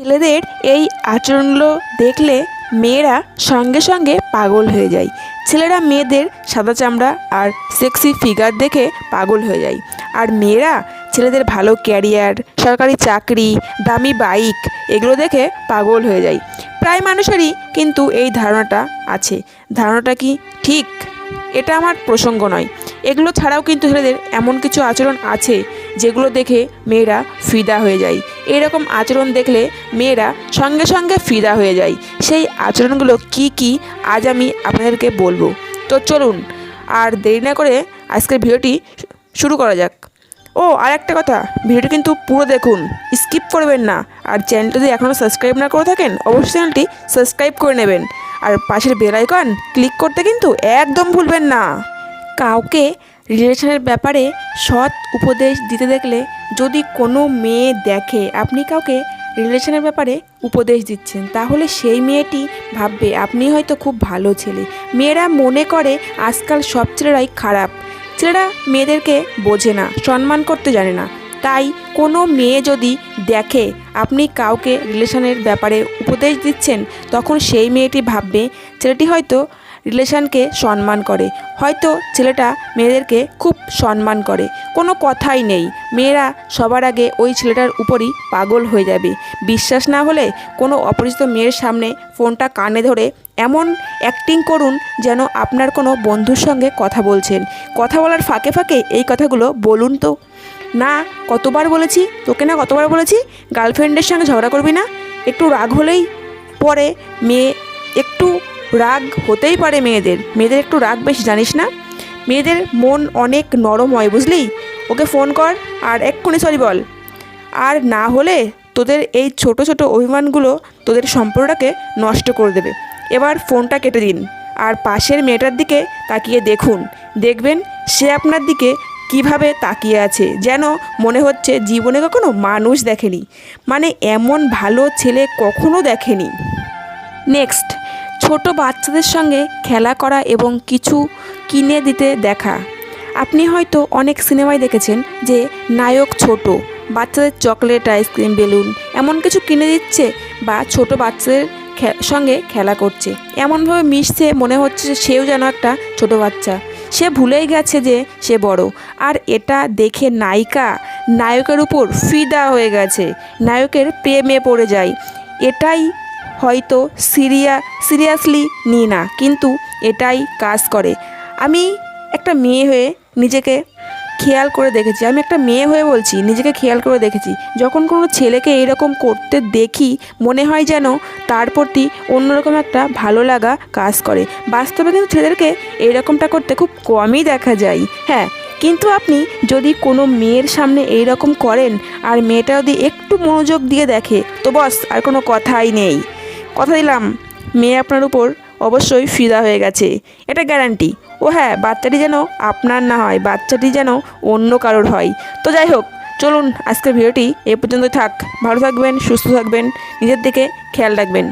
ছেলেদের এই আচরণগুলো দেখলে মেয়েরা সঙ্গে সঙ্গে পাগল হয়ে যায়। ছেলেরা মেয়েদের সাদা চামড়া আর সেক্সি ফিগার দেখে পাগল হয়ে যায়। আর মেয়েরা ছেলেদের ভালো ক্যারিয়ার সরকারি চাকরি, দামি বাইক এগুলো দেখে পাগল হয়ে যায়। প্রায় মানুষেরই কিন্তু এই ধারণাটা আছে। ধারণাটা কি ঠিক? এটা আমার প্রসঙ্গ নয়। এগুলো ছাড়াও কিন্তু ছেলেদের এমন কিছু আচরণ আছে যেগুলো দেখে মেয়েরা ফিদা হয়ে যায়। এরকম আচরণ দেখলে মেয়েরা সঙ্গে সঙ্গে ফিদা হয়ে যায়। সেই আচরণগুলো কি কি আজ আমি আপনাদেরকে বলব। তো চলুন, আর দেরি না করে আজকের ভিডিওটি শুরু করা যাক। ও আর একটা কথা, ভিডিওটি কিন্তু পুরো দেখুন, স্কিপ করবেন না। আর চ্যানেলটি যদি এখনও সাবস্ক্রাইব না করে থাকেন, অবশ্যই চ্যানেলটি সাবস্ক্রাইব করে নেবেন। আর পাশের বেল আইকন ক্লিক করতে কিন্তু একদম ভুলবেন না। কাউকে রিলেশনের ব্যাপারে সৎ উপদেশ দিতে দেখলে যদি কোনো মেয়ে দেখে আপনি কাউকে রিলেশনের ব্যাপারে উপদেশ দিচ্ছেন, তাহলে সেই মেয়েটি ভাববে, আপনি হয়তো খুব ভালো ছেলে। মেয়েরা মনে করে, আজকাল সব ছেলেরাই খারাপ। ছেলেরা মেয়েদেরকে বোঝে না, সম্মান করতে জানে না। তাই কোনো মেয়ে যদি দেখে আপনি কাউকে রিলেশনের ব্যাপারে উপদেশ দিচ্ছেন, তখন সেই মেয়েটি ভাববে, ছেলেটি হয়তো রিলেশনকে সম্মান করে। হয়তো ছেলেটা মেয়েদেরকে খুব সম্মান করে। কোনো কথাই নেই। মেয়েরা সবার আগে ওই ছেলেটার উপরই পাগল হয়ে যাবে। বিশ্বাস না হলে কোনো অপরিচিত মেয়ের সামনে ফোনটা কানে ধরে এমন অ্যাক্টিং করুন যেন আপনার কোনো বন্ধুর সঙ্গে কথা বলছেন। কথা বলার ফাঁকে ফাঁকে এই কথাগুলো বলুন তো। না, কতবার বলেছি? তোকে না কতবার বলেছি? গার্লফ্রেন্ডের সঙ্গে ঝগড়া করবি না? একটু রাগ হলেই পরে মেয়ে একটু রাগ হতেই পারে মেয়েদের। মেয়েদের একটু রাগ বেশি, জানিস না? মেয়েদের মন অনেক নরম হয়, বুঝলি? ওকে ফোন কর আর এক্ষুনি সরি বল। আর না হলে তোদের এই ছোট ছোট অভিমানগুলো তোদের সম্পর্কটাকে নষ্ট করে দেবে। এবার ফোনটা কেটে দিন আর পাশের মেয়েটার দিকে তাকিয়ে দেখুন। দেখবেন সে আপনার দিকে কীভাবে তাকিয়ে আছে। যেন মনে হচ্ছে জীবনে কখনো মানুষ দেখেনি। মানে এমন ভালো ছেলে কখনো দেখেনি। নেক্সট। ছোট বাচ্চাদের সঙ্গে খেলা করা এবং কিছু কিনে দিতে দেখা। আপনি হয়তো অনেক সিনেমায় দেখেছেন যে নায়ক ছোট, বাচ্চাদের চকলেট, আইসক্রিম, বেলুন এমন কিছু কিনে দিচ্ছে বা ছোট বাচ্চাদের সঙ্গে খেলা করছে। এমনভাবে মিশছে, মনে হচ্ছে সেও যেন একটা ছোট বাচ্চা। সে ভুলেই গেছে যে সে বড়। আর এটা দেখে নায়িকা, নায়কের উপর ফিদা হয়ে গেছে। নায়কের প্রেমে পড়ে যায়। এটাই হয়তো সিরিয়া, সিরিয়াসলি নিই না, কিন্তু এটাই কাজ করে। আমি একটা মেয়ে হয়ে নিজেকে খেয়াল করে দেখেছি। আমি একটা মেয়ে হয়ে বলছি, নিজেকে খেয়াল করে দেখেছি। যখন কোনো ছেলেকে এরকম করতে দেখি, মনে হয় যেন তার প্রতি অন্যরকম একটা ভালো লাগা কাজ করে। বাস্তবে কিন্তু ছেলেদেরকে এইরকমটা করতে খুব কমই দেখা যায়। হ্যাঁ কিন্তু আপনি যদি কোনো মেয়ের সামনে এই রকম করেন, আর মেয়েটা যদি একটু মনোযোগ দিয়ে দেখে, তো বস, আর কোনো কথাই নেই। কথা দিলাম, মেয়ে আপনার উপর অবশ্যই ফিদা হয়ে গেছে, এটা গ্যারান্টি ও হ্যাঁ বাচ্চাটি যেন আপনার না হয়, বাচ্চাটি যেন অন্য কারোর হয়। তো যাই হোক, চলুন আজকের ভিডিওটি এ পর্যন্ত থাক। ভালো থাকবেন, সুস্থ থাকবেন, নিজের দিকে খেয়াল রাখবেন।